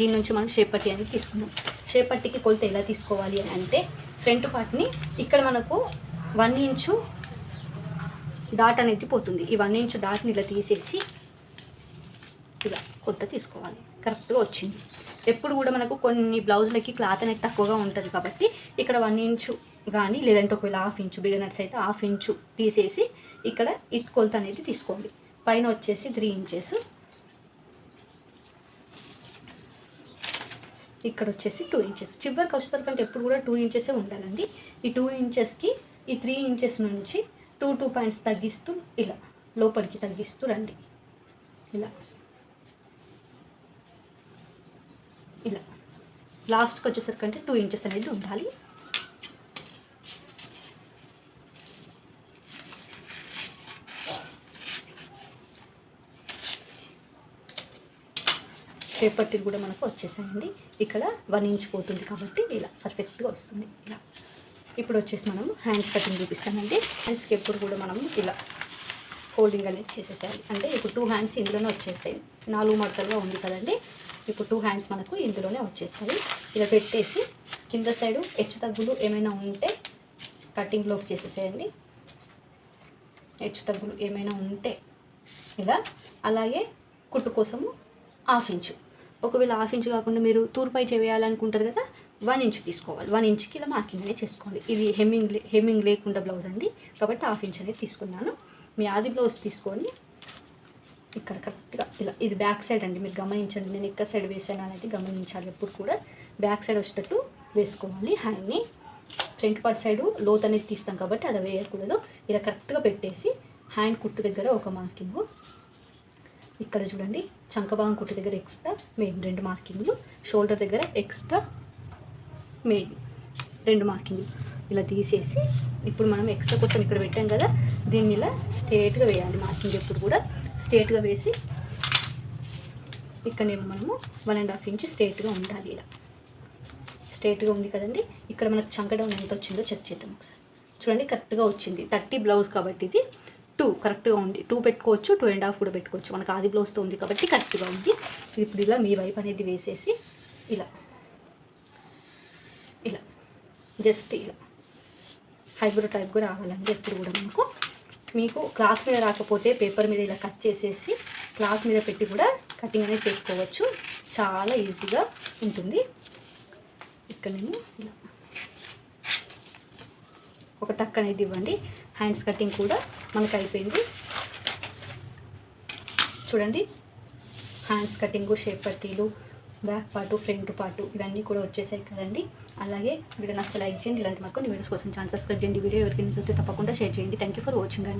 దీని నుంచి మనం షేప్ పట్టి అనేది తీసుకున్నాం షేప్ పట్టికి కొలత ఎలా తీసుకోవాలి అని అంటే ఫ్రంట్ పార్ట్ని ఇక్కడ మనకు వన్ ఇంచు డాట్ అనేది పోతుంది. ఈ వన్ ఇంచు డాట్ని ఇలా తీసేసి ఇలా కొత్త తీసుకోవాలి. కరెక్ట్గా వచ్చింది. ఎప్పుడు కూడా మనకు కొన్ని బ్లౌజులకి క్లాత్ అనేది తక్కువగా ఉంటుంది కాబట్టి ఇక్కడ వన్ ఇంచు కానీ లేదంటే ఒకవేళ హాఫ్ ఇంచు బిగినర్స్ అయితే హాఫ్ ఇంచు తీసేసి ఇక్కడ ఇట్ కొలత అనేది తీసుకోండి. పైన వచ్చేసి త్రీ ఇంచెస్ ఇక్కడ వచ్చేసి టూ ఇంచెస్ చివరికి వచ్చేసరికంటే ఎప్పుడు కూడా టూ ఇంచెసే ఉండాలండి. ఈ టూ ఇంచెస్కి ఈ త్రీ ఇంచెస్ నుంచి టూ టూ పాయింట్స్ తగ్గిస్తూ ఇలా లోపలికి తగ్గిస్తూ రండి. ఇలా. ఇలా. లాస్ట్కి వచ్చేసరికంటే టూ ఇంచెస్ అనేది ఉండాలి. చేపట్టిలు కూడా మనకు వచ్చేసాయండి. ఇక్కడ వన్ ఇంచ్ పోతుంది కాబట్టి ఇలా పర్ఫెక్ట్గా వస్తుంది. ఇలా. ఇప్పుడు వచ్చేసి మనం హ్యాండ్స్ కటింగ్ చూపిస్తామండి హ్యాండ్స్కి ఎప్పుడు కూడా మనం ఇలా ఫోల్డింగ్ అనేది చేసేసేయాలి. అంటే ఇప్పుడు టూ హ్యాండ్స్ ఇందులోనే వచ్చేసాయి నాలుగు మడతలుగా ఉంది కదండి. ఇప్పుడు టూ హ్యాండ్స్ మనకు ఇందులోనే వచ్చేస్తాయి. ఇలా పెట్టేసి కింద సైడు హెచ్చు తగ్గులు ఏమైనా ఉంటే కటింగ్లోకి చేసేసేయండి. హెచ్చు తగ్గులు ఏమైనా ఉంటే ఇలా. అలాగే కుట్టు కోసము హాఫ్ ఇంచు ఒకవేళ హాఫ్ ఇంచు కాకుండా మీరు తూర్పై చేయాలనుకుంటారు కదా వన్ ఇంచ్ తీసుకోవాలి. వన్ ఇంచ్కి ఇలా మార్కింగ్ అనేది చేసుకోవాలి. ఇది హెమ్మింగ్ లే హెమ్మింగ్ లేకుండా బ్లౌజ్ అండి. కాబట్టి హాఫ్ ఇంచ్ అనేది తీసుకున్నాను. మీ ఆది బ్లౌజ్ తీసుకొని ఇక్కడ కరెక్ట్గా ఇలా ఇది బ్యాక్ సైడ్ అండి. మీరు గమనించండి. నేను ఇక్కడ సైడ్ వేసాను అనేది గమనించాలి ఎప్పుడు కూడా. బ్యాక్ సైడ్ వచ్చేటట్టు వేసుకోవాలి. హ్యాండ్ని ఫ్రంట్ పార్ట్ సైడ్ లోత్ అనేది తీస్తాం కాబట్టి అది వేయకూడదు. ఇలా కరెక్ట్గా పెట్టేసి హ్యాండ్ కుట్టు దగ్గర ఒక మార్కింగ్ ఇక్కడ చూడండి చంకభాగం కుట్టు దగ్గర ఎక్స్ట్రా మెయిన్ రెండు మార్కింగ్లు షోల్డర్ దగ్గర ఎక్స్ట్రా మెయిన్ రెండు మార్కింగ్లు. ఇలా తీసేసి ఇప్పుడు మనం ఎక్స్ట్రా కోసం ఇక్కడ పెట్టాం కదా దీన్ని ఇలా స్ట్రేట్గా వేయాలి. మార్కింగ్ ఎప్పుడు కూడా స్ట్రేట్గా వేసి ఇక్కడనేమో మనము వన్ అండ్ హాఫ్ ఇంచ్ స్ట్రేట్గా ఉండాలి ఇలా. స్ట్రేట్గా ఉంది కదండి ఇక్కడ మనకు చంకడం ఎంత వచ్చిందో చెక్ చేద్దాం ఒకసారి. చూడండి కరెక్ట్గా వచ్చింది. థర్టీ బ్లౌజ్ కాబట్టి ఇది. టూ కరెక్ట్గా ఉంది. టూ పెట్టుకోవచ్చు టూ అండ్ హాఫ్ కూడా పెట్టుకోవచ్చు. మనకు ఆది బ్లౌజ్తో ఉంది కాబట్టి కరెక్ట్గా ఉంది. ఇప్పుడు ఇలా మీ వైపు అనేది వేసేసి ఇలా. ఇలా. జస్ట్ ఇలా. హైబ్రో టైప్గా రావాలండి ఎప్పుడు కూడా మనకు. మీకు క్లాత్ మీద రాకపోతే పేపర్ మీద ఇలా కట్ చేసేసి క్లాత్ మీద పెట్టి కూడా కటింగ్ అనేది చేసుకోవచ్చు. చాలా ఈజీగా ఉంటుంది. ఇక్కడ నేను ఇలా. ఒక టక్ అనేది ఇవ్వండి. హ్యాండ్స్ కటింగ్ కూడా మనకు అయిపోయింది. చూడండి. హ్యాండ్స్ కటింగు షేప్ పట్టీలు బ్యాక్ పార్టు ఫ్రంట్ పార్టు ఇవన్నీ కూడా వచ్చేసాయి కదండి. అలాగే వీడియో నచ్చ లైక్ చేయండి. ఇలాంటి మాకు వీడియోస్ కోసం ఛాన్స్ సబ్స్క్రైబ్ చేయండి. వీడియో ఎవరికి చూస్తే తప్పకుండా షేర్ చేయండి. థ్యాంక్ యూ ఫర్ వాచింగ్ అండి